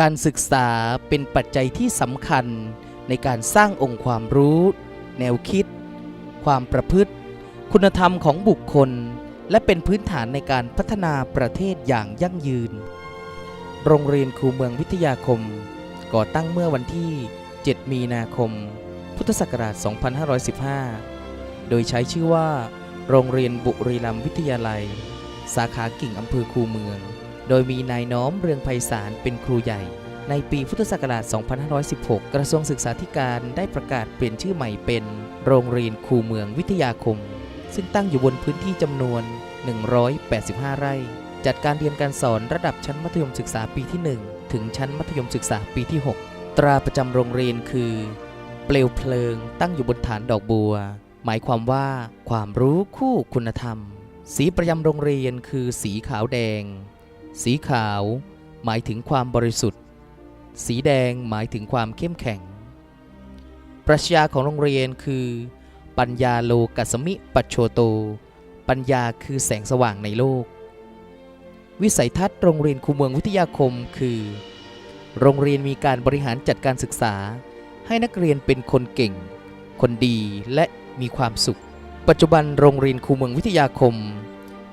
การศึกษาเป็นปัจจัยที่สำคัญในการสร้างองค์ความรู้ แนวคิด ความประพฤติ คุณธรรมของบุคคล และเป็นพื้นฐานในการพัฒนาประเทศอย่างยั่งยืน โรงเรียนครูเมืองวิทยาคม ก่อตั้งเมื่อวันที่ 7 มีนาคม พุทธศักราช 2515 โดยใช้ชื่อว่า โรงเรียนบุรีรัมย์วิทยาลัย สาขากิ่งอำเภอคูเมือง โดยมีนายน้อมเรืองไพศาลเป็นครูใหญ่ ในปีพุทธศักราช 2516 กระทรวงศึกษาธิการได้ประกาศเปลี่ยนชื่อใหม่เป็น โรงเรียนคูเมืองวิทยาคม ซึ่งตั้งอยู่บนพื้นที่จำนวน 185 ไร่ จัดการเรียนการสอนระดับชั้นมัธยมศึกษาปีที่ 1 ถึงชั้นมัธยมศึกษาปีที่ 6 ตราประจำโรงเรียนคือ เปลวเพลิง ตั้งอยู่บนฐานดอกบัว หมายความว่า ความรู้คู่คุณธรรม สีประจำโรงเรียนคือสีขาวแดง สีขาวหมายถึงความบริสุทธิ์ สีแดงหมายถึงความเข้มแข็ง ปรัชญาของโรงเรียนคือ ปัญญาโลกัสมิปัจโชโต ปัญญาคือแสงสว่างในโลก วิสัยทัศน์โรงเรียนคูเมืองวิทยาคมคือ โรงเรียนมีการบริหารจัดการศึกษา ให้นักเรียนเป็นคนเก่ง คนดีและมีความสุข ปัจจุบันโรงเรียนคูเมืองวิทยาคม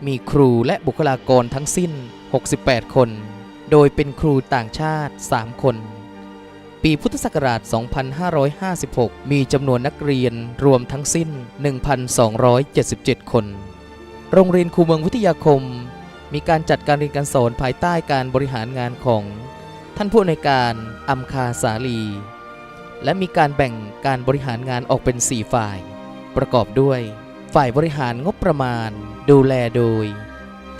มีครูและบุคลากรทั้งสิ้น 68 คน โดยเป็นครูต่างชาติ 3 คน ปีพุทธศักราช 2556 มีจำนวนนักเรียนรวมทั้งสิ้น 1,277 คน โรงเรียนครูเมืองวิทยาคม มีการจัดการเรียนการสอนภายใต้การบริหารงานของ ท่านผู้ในการอัมคาสาลี และมีการแบ่งการบริหารงานออกเป็น 4 ฝ่าย ประกอบด้วย ฝ่ายบริหารงบประมาณ ดูแลโดย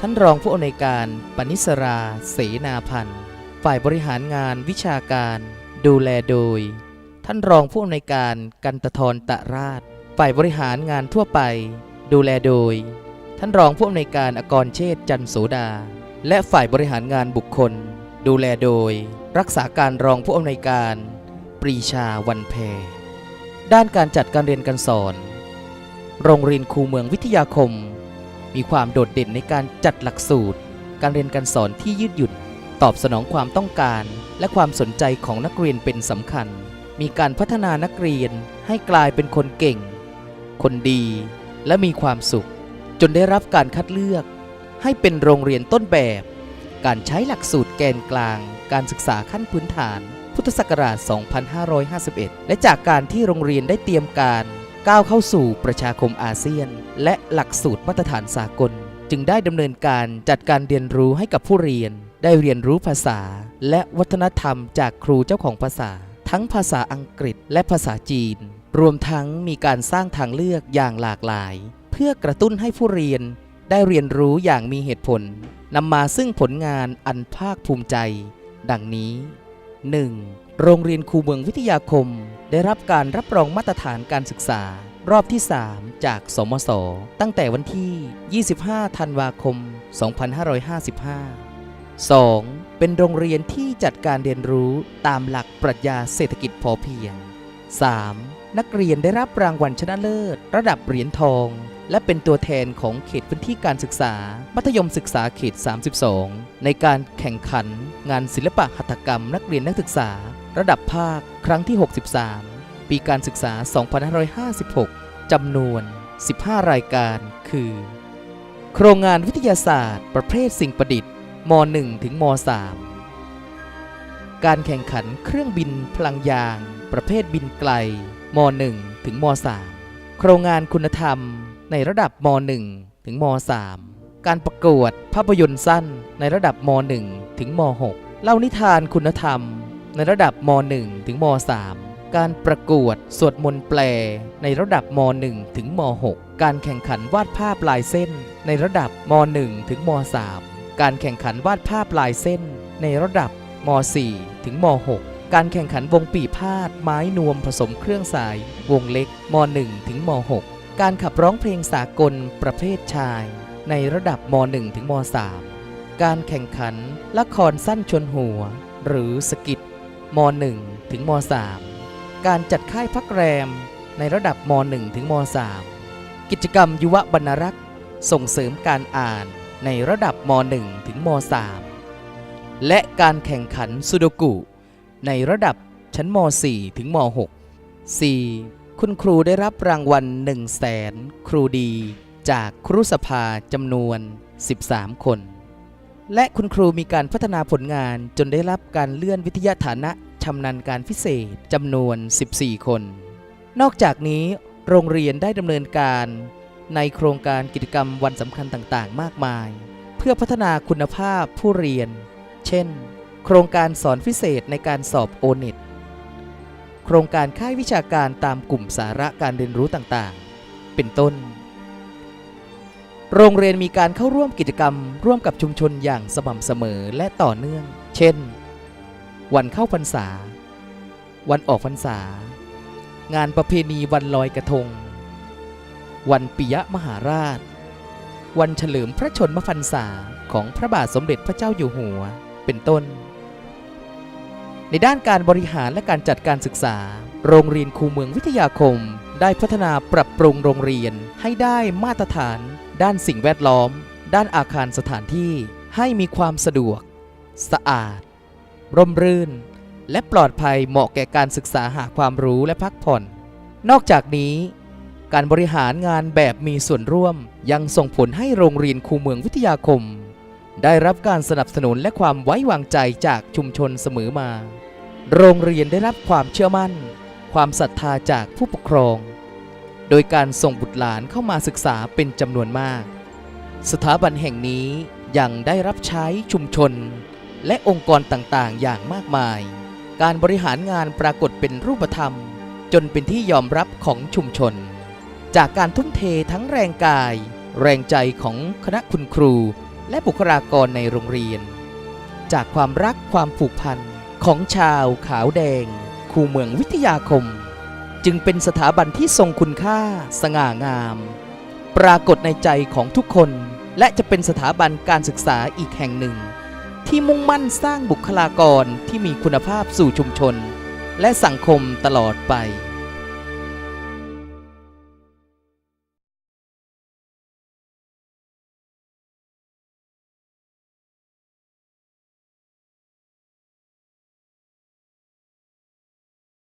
ท่านรองผู้อำนวยการปณิสรา เสนาพันธ์ ฝ่ายบริหารงานวิชาการ ดูแลโดย ท่านรองผู้อำนวยการกันตทรตะราช ฝ่ายบริหารงานทั่วไป ดูแลโดย ท่านรองผู้อำนวยการอกรเชษจันโสดา และฝ่ายบริหารงานบุคคล ดูแลโดย รักษาการรองผู้อำนวยการ ปรีชาวันแพด้านการจัดการเรียนการสอน โรงเรียนคูเมืองวิทยาคม มีความโดดเด่นในการจัดหลักสูตร การเรียนการสอนที่ยืดหยุ่นตอบสนองความต้องการ และความสนใจของนักเรียนเป็นสำคัญ มีการพัฒนานักเรียนให้กลายเป็นคนเก่ง คนดี และมีความสุข จนได้รับการคัดเลือก ให้เป็นโรงเรียนต้นแบบ การใช้หลักสูตรแกนกลาง การศึกษาขั้นพื้นฐาน พุทธศักราช 2551 และจากการที่โรงเรียนได้เตรียมการ ก้าวเข้าสู่ประชาคมอาเซียน และหลักสูตรมาตรฐานสากล จึงได้ดำเนินการจัดการเรียนรู้ให้กับผู้เรียน ได้เรียนรู้ภาษา และวัฒนธรรมจากครูเจ้าของภาษา ทั้งภาษาอังกฤษและภาษาจีน รวมทั้งมีการสร้างทางเลือกอย่างหลากหลาย เพื่อกระตุ้นให้ผู้เรียน ได้เรียนรู้อย่างมีเหตุผลนำมาซึ่งผลงานอันภาคภูมิใจ ดังนี้ 1. โรงเรียนคูเมืองวิทยาคม ได้รับการรับรองมาตรฐานการศึกษา รอบที่ 3 จากสมศตั้งแต่วันที่ 25 ธันวาคม 2555 2. เป็นโรงเรียนที่จัดการเรียนรู้ตามหลักปรัชญาเศรษฐกิจพอเพียง 3. นักเรียนได้รับรางวัลชนะเลิศ ระดับเหรียญทอง และเป็นตัวแทนของเขตพื้นที่การศึกษา มัธยมศึกษาเขต 32 ในการแข่งขัน งานศิลปะหัตถกรรมนักเรียนนักศึกษา ระดับภาคครั้งที่ 63 ปีการศึกษา 2556 จำนวน 15 รายการ คือ โครงงานวิทยาศาสตร์ ประเภทสิ่งประดิษฐ์ม .1 ถึงม .3 การแข่งขันเครื่องบินพลังยาง ประเภทบินไกลม .1 ถึงม .3 โครงงานคุณธรรมในระดับม .1 ถึงม .3 การประกวดภาพยนตร์สั้นในระดับม .1 ถึงม .6 เล่านิทานคุณธรรม ในระดับม .1 ถึงม .3 การประกวดสวดมนต์แปล ในระดับม .1 ถึงม .6 การแข่งขันวาดภาพลายเส้น ในระดับม .1 ถึงม .3 การแข่งขันวาดภาพลายเส้น ในระดับม .4 ถึงม .6 การแข่งขันวงปีพาดไม้นวมผสมเครื่องสาย วงเล็กม .1 ถึงม .6 การขับร้องเพลงสากลประเภทชาย ในระดับม .1 ถึงม .3 การแข่งขันละครสั้นชนหัว หรือสกิท ม .1 ถึงม .3 การจัดค่ายพักแรมในระดับม .1 ถึงม .3 กิจกรรมยุวบรรณรักษ์ส่งเสริมการอ่านในระดับม .1 ถึงม .3 และการแข่งขันสุดกุ ในระดับชั้นม .4 ถึงม .6 4. คุณครูได้รับรางวัล1 0 0 0 0แสนครูดี จากครุสภาจำนวน 13 คน และคุณครูมีการพัฒนาผลงานจนได้รับการเลื่อนวิทยาฐานะชำนาญการพิเศษจำนวน 14 คน นอกจากนี้โรงเรียนได้ดำเนินการในโครงการกิจกรรมวันสำคัญต่างๆ มากมาย เพื่อพัฒนาคุณภาพผู้เรียน เช่น โครงการสอนพิเศษในการสอบโอเน็ตโครงการค่ายวิชาการตามกลุ่มสาระการเรียนรู้ต่างๆ เป็นต้น โรงเรียนมีการเข้าร่วมกิจกรรม ร่วมกับชุมชนอย่างสม่ำเสมอและต่อเนื่อง เช่น วันเข้าพรรษา วันออกพรรษา งานประเพณีวันลอยกระทง วันปิยมหาราช วันเฉลิมพระชนมพรรษาของพระบาทสมเด็จพระเจ้าอยู่หัว เป็นต้น ในด้านการบริหารและการจัดการศึกษา โรงเรียนคูเมืองวิทยาคม ได้พัฒนาปรับปรุงโรงเรียนให้ได้มาตรฐาน ด้านสิ่งแวดล้อม ด้านอาคารสถานที่ให้มีความสะดวก สะอาด ร่มรื่น และปลอดภัยเหมาะแก่การศึกษาหาความรู้และพักผ่อน นอกจากนี้ การบริหารงานแบบมีส่วนร่วมยังส่งผลให้โรงเรียนคูเมืองวิทยาคม ได้รับการสนับสนุนและความไว้วางใจจากชุมชนเสมอมา โรงเรียนได้รับความเชื่อมั่น ความศรัทธาจากผู้ปกครอง โดยการส่งบุตรหลานเข้ามาศึกษาเป็นจำนวนมาก สถาบันแห่งนี้ยังได้รับใช้ชุมชน และองค์กรต่างๆ อย่างมากมาย การบริหารงานปรากฏเป็นรูปธรรม จนเป็นที่ยอมรับของชุมชน จากการทุ่มเททั้งแรงกาย แรงใจของคณะคุณครู และบุคลากรในโรงเรียน จากความรักความผูกพันของชาวขาวแดง คูเมืองวิทยาคม จึงเป็นสถาบันที่ทรงคุณค่า สง่างาม ปรากฏในใจของทุกคน และจะเป็นสถาบันการศึกษาอีกแห่งหนึ่ง ที่มุ่งมั่นสร้างบุคลากรที่มีคุณภาพสู่ชุมชน และสังคมตลอดไป